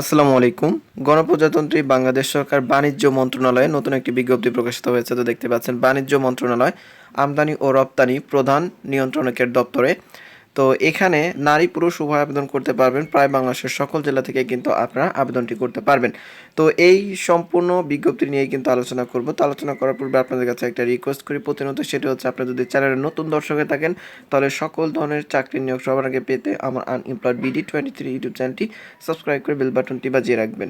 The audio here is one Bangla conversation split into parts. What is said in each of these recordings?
আসসালামু আলাইকুম। গণপ্রজাতন্ত্রী বাংলাদেশ সরকার বাণিজ্য মন্ত্রণালয়ে নতুন একটি বিজ্ঞপ্তি প্রকাশিত হয়েছে। তো দেখতে পাচ্ছেন, বাণিজ্য মন্ত্রণালয় আমদানি ও রপ্তানি প্রধান নিয়ন্ত্রণকের দপ্তরে তো এখানে নারী পুরুষ উভয় আবেদন করতে পারবেন। প্রায় বাংলাদেশের সকল জেলা থেকে কিন্তু আপনারা আবেদনটি করতে পারবেন। তো এই সম্পূর্ণ বিজ্ঞপ্তি নিয়ে কিন্তু আলোচনা করব। তো আলোচনা করার পূর্বে আপনাদের কাছে একটা রিকোয়েস্ট করি। প্রতিনিয়ত সেটি হচ্ছে আপনি যদি চ্যানেলের নতুন দর্শক থাকেন, তাহলে সকল ধরনের চাকরি নিয়োগ সবার আগে পেতে আমার unemployed BD twenty three YouTube চ্যানেলটি সাবস্ক্রাইব করে বেল বাটনটি বাজিয়ে রাখবেন।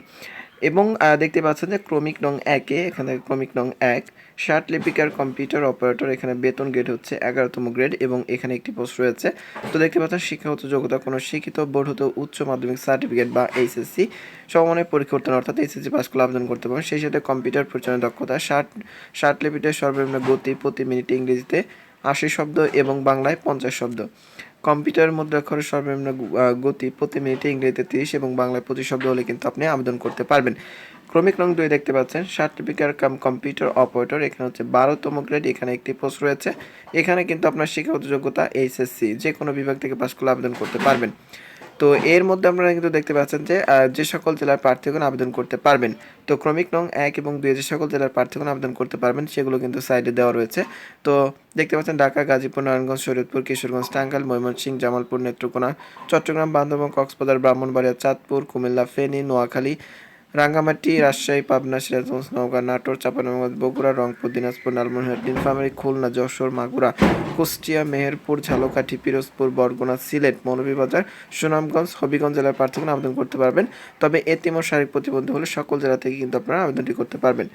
এবং দেখতে পাচ্ছেন যে ক্রমিক নং একে এখানে ক্রমিক নং এক, ষাট লিপিকার কম্পিউটার অপারেটর, এখানে বেতন গ্রেড হচ্ছে এগারোতম গ্রেড এবং এখানে একটি পোস্ট রয়েছে। তো দেখতে পাচ্ছেন, শিক্ষাগত যোগ্যতা কোনো শিক্ষিত, বোর্ড হতে উচ্চ মাধ্যমিক সার্টিফিকেট বা এইচএসসি সমমানের পরীক্ষা অর্থাৎ এইচএসসি পাস করলে আবেদন করতে পারেন সেই সাথে কম্পিউটার পরিচালনার দক্ষতা, ষাট ষাট লিপিটার সর্বনিম্ন গতি প্রতি মিনিটে ইংরেজিতে আশি শব্দ এবং বাংলায় পঞ্চাশ শব্দ। কম্পিউটারের মধ্যে খরচ সর্বনিম্ন গতি প্রতি মিনিটে ইংরেজিতে তিরিশ এবং বাংলায় পঁচিশ শব্দ হলে কিন্তু আপনি আবেদন করতে পারবেন। ক্রমিক নং দুই দেখতে পাচ্ছেন। সার্টিফিকেট কাম কম্পিউটার অপারেটর, এখানে হচ্ছে বারোতম গ্রেড, এখানে একটি পোস্ট রয়েছে। এখানে কিন্তু আপনার শিক্ষাগত যোগ্যতা, এইচএসসি যে কোনো বিভাগ থেকে পাশ করলে আবেদন করতে পারবেন। তো এর মধ্যে আপনারা কিন্তু দেখতে পাচ্ছেন যে যে সকল জেলার প্রার্থীগণ আবেদন করতে পারবেন। তো ক্রমিক নং এক এবং দুই যে সকল জেলার প্রার্থীগণ আবেদন করতে পারবেন, সেগুলো কিন্তু সাইডে দেওয়া রয়েছে। তো দেখতে পাচ্ছেন ঢাকা, গাজীপুর, নারায়ণগঞ্জ, শরীয়তপুর, কিশোরগঞ্জ, টাঙ্গাইল, ময়মনসিংহ, জামালপুর, নেত্রকোনা, চট্টগ্রাম বান্ধবন কক্সবাজার, ব্রাহ্মণবাড়িয়া, চাঁদপুর, কুমিল্লা, ফেনী, নোয়াখালী রাঙ্গামাটি রাজশাহী পাবনা সিরাজগঞ্জ নওগাঁ নাটোর চাঁপানগঞ্জ বগুড়া রংপুর দিনাজপুর লালমনিরহাট নীলফামারী খুলনা যশোর মাগুরা কুষ্টিয়া মেহেরপুর ঝালকাঠি পিরোজপুর বরগুনা সিলেট মৌলভীবাজার সুনামগঞ্জ হবিগঞ্জ জেলার প্রার্থীগণ আবেদন করতে পারবেন। তবে এতিম ও শারীরিক প্রতিবন্ধী হলে সকল জেলা থেকে কিন্তু আপনারা আবেদনটি করতে পারবেন।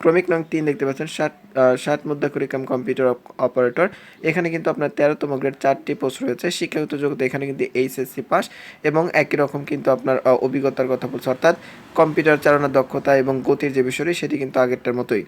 ক্রমিক নং তিন দেখতে পাচ্ছেন আহ, ষাট মুদ্রা কাম কম্পিউটার অপারেটর এখানে কিন্তু আপনার তেরোতম গ্রেড চারটি পোস্ট রয়েছে। শিক্ষাগত যোগ্যতা এখানে কিন্তু এইচএসসি পাস এবং একই রকম কিন্তু আপনার অভিজ্ঞতার কথা বলছে। অর্থাৎ কম্পিউটার চালানোর দক্ষতা এবং গতির যে বিষয়টি, সেটি কিন্তু আগেরটার মতোই।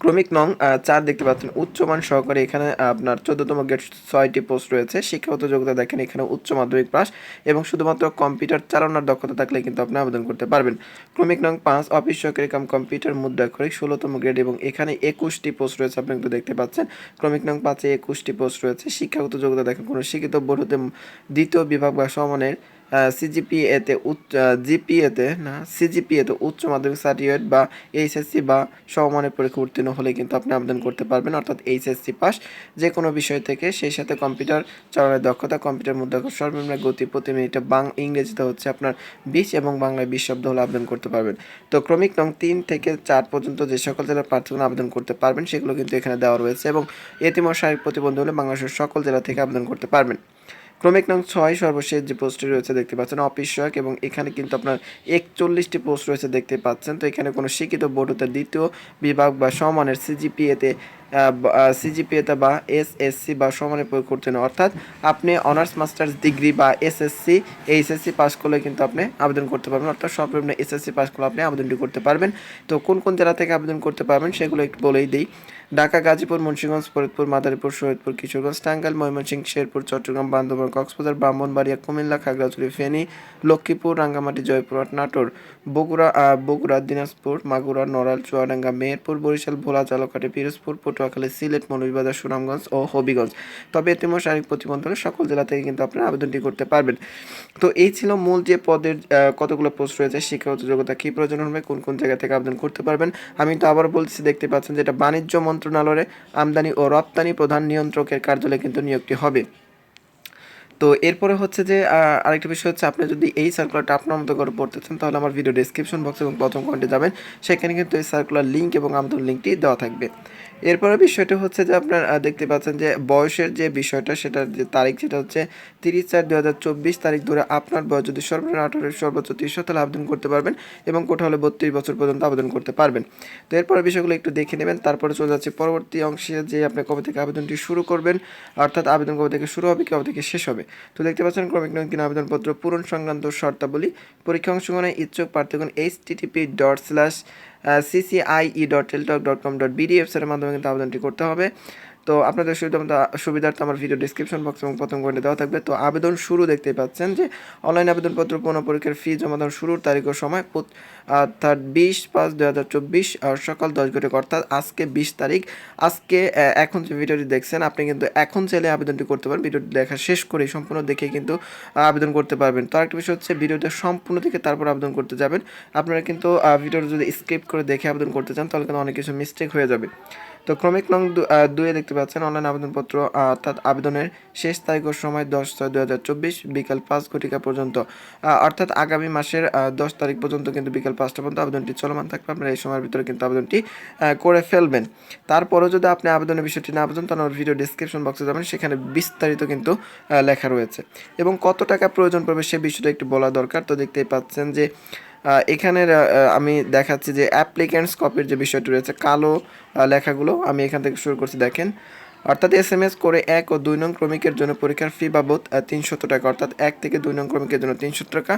ক্রমিক নং চার দেখতে পাচ্ছেন, উচ্চমান সহকারে এখানে আপনার চোদ্দতম গ্রেড ছয়টি পোস্ট রয়েছে। শিক্ষাগত যোগ্যতা দেখেন, এখানে উচ্চ মাধ্যমিক পাস এবং শুধুমাত্র কম্পিউটার চালানোর দক্ষতা থাকলে কিন্তু আপনি আবেদন করতে পারবেন। ক্রমিক নং পাঁচ, অফিস সহকারী কাম কম্পিউটার মুদ্রাক্ষরিক, ষোলোতম গ্রেড এবং এখানে একুশটি পোস্ট রয়েছে, আপনি কিন্তু দেখতে পাচ্ছেন। ক্রমিক নং পাঁচে একুশটি পোস্ট রয়েছে। শিক্ষাগত যোগ্যতা দেখেন, কোনো শিক্ষিত বোর্ড হতে দ্বিতীয় বিভাগ বা সমানের সিজিপিএতে উচ্চ জিপিএতে না সিজিপিএতে উচ্চ মাধ্যমিক সার্টিফিকেট বা এইচএসসি বা সমমানের পরীক্ষা উত্তীর্ণ হলে কিন্তু আপনি আবেদন করতে পারবেন। অর্থাৎ এইচএসসি পাস যে কোনো বিষয় থেকে, সেই সাথে কম্পিউটার চালানোর দক্ষতা কম্পিউটার মধ্যে সর্বনিম্ন গতি প্রতি মিনিটে বাং, ইংরেজিতে হচ্ছে আপনার বিশ এবং বাংলায় বিশ শব্দ হলে আবেদন করতে পারবেন। তো ক্রমিক নং তিন থেকে চার পর্যন্ত যে সকল জেলার প্রার্থীগণ আবেদন করতে পারবেন, সেগুলো কিন্তু এখানে দেওয়া রয়েছে এবং এতিম শারীরিক প্রতিবন্ধী হলে বাংলাদেশের সকল জেলা থেকে আবেদন করতে পারবেন। ক্রমিক নং ছয় সর্বশেষ যে পোস্টটি রয়েছে দেখতে পাচ্ছেন, অফিস এবং এখানে কিন্তু আপনার একচল্লিশটি পোস্ট রয়েছে দেখতে পাচ্ছেন। তো এখানে কোনো শিক্ষিত বোর্ড হতে দ্বিতীয় বিভাগ বা সমানের সিজিপিএতে সিজিপিএতে বা এসএসসি বা সমানের প্রয়োগ করছেন অর্থাৎ আপনি অনার্স, মাস্টার্স, ডিগ্রি বা এসএসসি এইচএসসি পাস করলে কিন্তু আপনি আবেদন করতে পারবেন। অর্থাৎ সব সর্বনিম্ন এসএসসি পাস করলে আপনি আবেদনটি করতে পারবেন। তো কোন কোন জেলা থেকে আবেদন করতে পারবেন সেগুলো একটু বলেই দিই। ঢাকা, গাজীপুর, মুন্সিগঞ্জ, ফরিদপুর, মাদারীপুর শহীদপুর কিশোরগঞ্জ, টাঙ্গাইল, ময়মনসিংহ, শেরপুর, চট্টগ্রাম, বান্দরবান, কক্সবাজার, ব্রাহ্মণবাড়িয়া, কুমিল্লা, খাগড়াছড়ি, ফেনী, লক্ষ্মীপুর, রাঙ্গামাটি, জয়পুরহাট, নাটোর, বগুড়া বগুড়া, দিনাজপুর, মাগুরা নড়াল চুয়াডাঙ্গা, মেহেরপুর, বরিশাল, ভোলা, জালকাঠি, পিরোজপুর পটুয়াখালী সিলেট, মৌলভীবাজার, সুনামগঞ্জ ও হবিগঞ্জ। তবে এতিম শারীরিক প্রতিবন্ধ হলে সকল জেলা থেকে কিন্তু আপনারা আবেদনটি করতে পারবেন। তো এই ছিল মূল যে পদের কতগুলো পোস্ট রয়েছে শিক্ষাগত যোগ্যতা কী প্রয়োজন হবে, কোন কোন জায়গা থেকে আবেদন করতে পারবেন। আমি তো আবার বলতেছি দেখতে পাচ্ছেন যেটা বাণিজ্য মন্ত্রণালয়ে আমদানি ও রপ্তানি প্রধান নিয়ন্ত্রকের কার্যালয়ে কিন্তু নিয়োগটি হবে। তো এরপরে হচ্ছে যে আরেকটা বিষয় হচ্ছে, আপনি যদি এই সার্কুলারটা আপনার মতো করে পড়তে চান, তাহলে আমার ভিডিও ডিসক্রিপশন বক্স এবং প্রথম কমেন্টে যাবেন। সেখানে কিন্তু এই সার্কুলার লিঙ্ক এবং আমদান লিঙ্কটি দেওয়া থাকবে। এরপরে বিষয়টা হচ্ছে যে আপনার দেখতে পাচ্ছেন যে বয়সের যে বিষয়টা সেটার যে তারিখ, সেটা হচ্ছে তিরিশ চার দু হাজার চব্বিশ তারিখ ধরে আপনার বয়স যদি সর্বনিম্ন আঠারো সর্বোচ্চ তিরিশ তাহলে আবেদন করতে পারবেন এবং কোঠা হলে বত্রিশ বছর পর্যন্ত আবেদন করতে পারবেন। তো এরপরে বিষয়গুলো একটু দেখে নেবেন, তারপরে চলে যাচ্ছে পরবর্তী অংশে যে আপনি কবে থেকে আবেদনটি শুরু করবেন, অর্থাৎ আবেদন কবে থেকে শুরু হবে, কবে থেকে শেষ হবে। তো দেখতে পাচ্ছেন ক্রমিক নং তিন আবেদনপত্র পূরণ সংক্রান্ত শর্তাবলী, পরীক্ষা অংশগ্রহণে ইচ্ছুক প্রার্থীগণ H TTP dot slash CCIE dot Teletalk dot com dot BD ওয়েবসাইটের মাধ্যমে কিন্তু আবেদনটি করতে হবে। তো আপনাদের সুবিধা সুবিধার্থে আমার ভিডিও ডিসক্রিপশন বক্স এবং প্রথম কমেন্টে দেওয়া থাকবে। তো আবেদন শুরু দেখতেই পাচ্ছেন যে অনলাইন আবেদনপত্র পুনঃ পরীক্ষার ফি জমা দেওয়ার শুরুর তারিখ ও সময় অর্থাৎ বিশ পাঁচ দু হাজার চব্বিশ সকাল দশ ঘটিকা, অর্থাৎ আজকে বিশ তারিখ। আজকে এখন যে ভিডিওটি দেখছেন, আপনি কিন্তু এখন চাইলে আবেদনটি করতে পারেন ভিডিওটি দেখা শেষ করে সম্পূর্ণ দেখে কিন্তু আবেদন করতে পারবেন। তো আরেকটা বিষয় হচ্ছে, ভিডিওটা সম্পূর্ণ দেখে তারপর আবেদন করতে যাবেন। আপনারা কিন্তু ভিডিওটা যদি স্কিপ করে দেখে আবেদন করতে চান, তাহলে কিন্তু অনেক কিছু মিস্টেক হয়ে যাবে। তো ক্রমিক নং দুয়ে দেখতে পাচ্ছেন অনলাইন আবেদনপত্র, অর্থাৎ আবেদনের শেষ তারিখ ও সময় দশ ছয় দু হাজার চব্বিশ বিকাল পাঁচ ঘটিকা পর্যন্ত। অর্থাৎ আগামী মাসের দশ তারিখ পর্যন্ত কিন্তু বিকাল পাঁচটা পর্যন্ত আবেদনটি চলমান থাকবে। আপনারা এই সময়ের ভিতরে কিন্তু আবেদনটি করে ফেলবেন। তারপরেও যদি আপনি আবেদনের বিষয়টি না আবেদন তাহলে আমার ভিডিও ডিসক্রিপশন বক্সে যাবেন, সেখানে বিস্তারিত কিন্তু লেখা রয়েছে। এবং কত টাকা প্রয়োজন পড়বে সে বিষয়টা একটু বলা দরকার। তো দেখতেই পাচ্ছেন যে এখানের আমি দেখাচ্ছি যে অ্যাপ্লিক্যান্টস কপির যে বিষয়টি রয়েছে, কালো লেখাগুলো আমি এখান থেকে শুরু করছি, দেখেন। অর্থাৎ এস এম এস করে এক ও দুই নং ক্রমিকের জন্য পরীক্ষার ফি বাবদ তিনশত টাকা, অর্থাৎ এক থেকে দুই নং ক্রমিকের জন্য তিনশো টাকা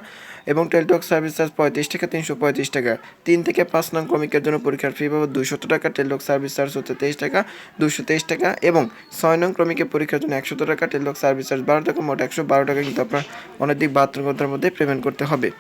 এবং টেলটক সার্ভিস চার্জ পঁয়ত্রিশ টাকা তিনশো পঁয়ত্রিশ টাকা। তিন থেকে পাঁচ নং ক্রমিকের জন্য পরীক্ষার ফি বাবদ দুইশত টাকা, টেলটক সার্ভিস চার্জ হচ্ছে তেইশ টাকা দুশো তেইশ টাকা এবং ছয় নং ক্রমিকের পরীক্ষার জন্য একশো টাকা, টেলটক সার্ভিস চার্জ বারো টাকা, মোট একশো বারো টাকা কিন্তু আপনার অনেক দিক ঘণ্টার মধ্যে পেমেন্ট করতে হবে।